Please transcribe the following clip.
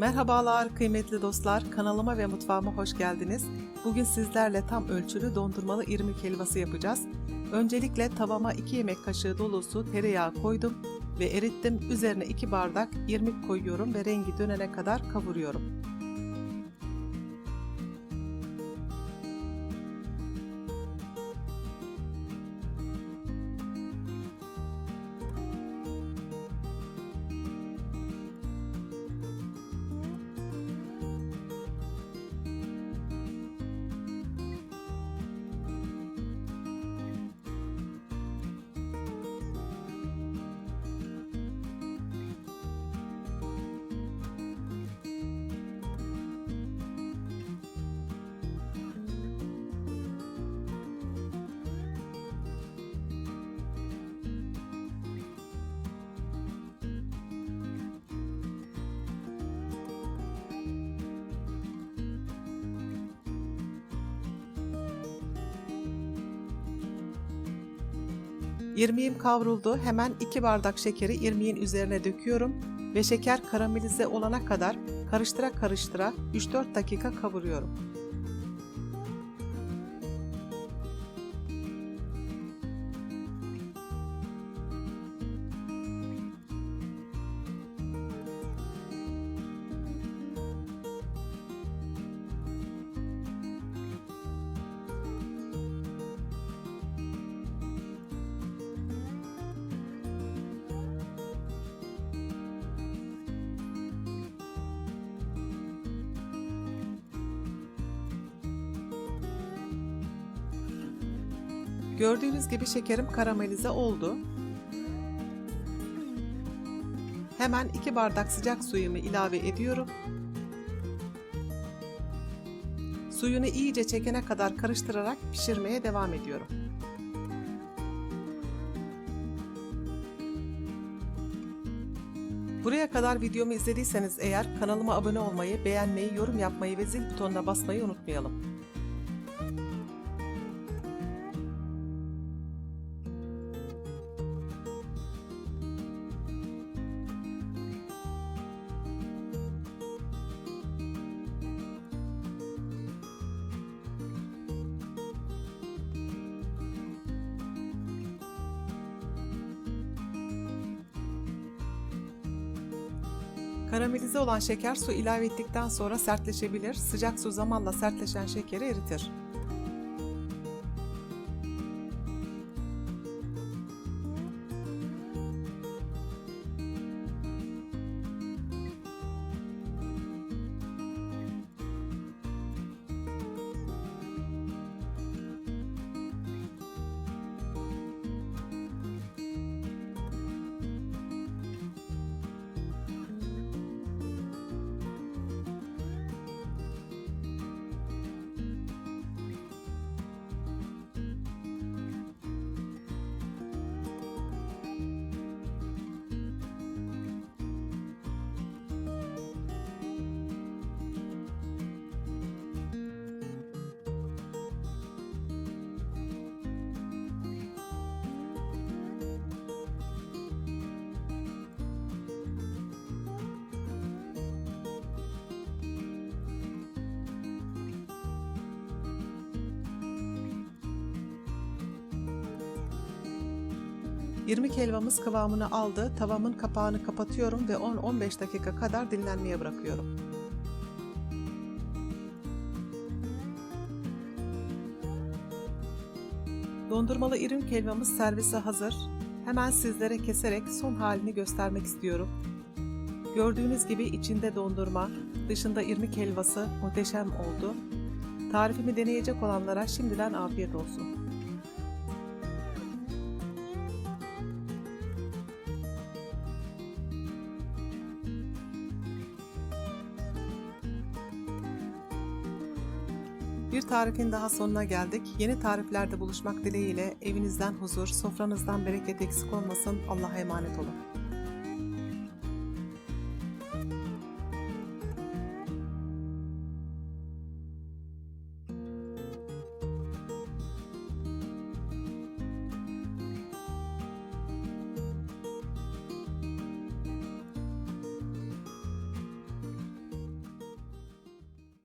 Merhabalar kıymetli dostlar, kanalıma ve mutfağıma hoş geldiniz. Bugün sizlerle tam ölçülü dondurmalı irmik helvası yapacağız. Öncelikle tavama 2 yemek kaşığı dolusu tereyağı koydum ve erittim. Üzerine 2 bardak irmik koyuyorum ve rengi dönene kadar kavuruyorum. İrmiğim kavruldu. Hemen 2 bardak şekeri irmiğin üzerine döküyorum ve şeker karamelize olana kadar karıştıra karıştıra 3-4 dakika kavuruyorum. Gördüğünüz gibi şekerim karamelize oldu. Hemen 2 bardak sıcak suyumu ilave ediyorum. Suyunu iyice çekene kadar karıştırarak pişirmeye devam ediyorum. Buraya kadar videomu izlediyseniz eğer kanalıma abone olmayı, beğenmeyi, yorum yapmayı ve zil butonuna basmayı unutmayalım. Karamelize olan şeker su ilave ettikten sonra sertleşebilir. Sıcak su zamanla sertleşen şekeri eritir. İrmik helvamız kıvamını aldı. Tavamın kapağını kapatıyorum ve 10-15 dakika kadar dinlenmeye bırakıyorum. Dondurmalı irmik helvamız servise hazır. Hemen sizlere keserek son halini göstermek istiyorum. Gördüğünüz gibi içinde dondurma, dışında irmik helvası muhteşem oldu. Tarifimi deneyecek olanlara şimdiden afiyet olsun. Bir tarifin daha sonuna geldik. Yeni tariflerde buluşmak dileğiyle evinizden huzur, sofranızdan bereket eksik olmasın. Allah'a emanet olun.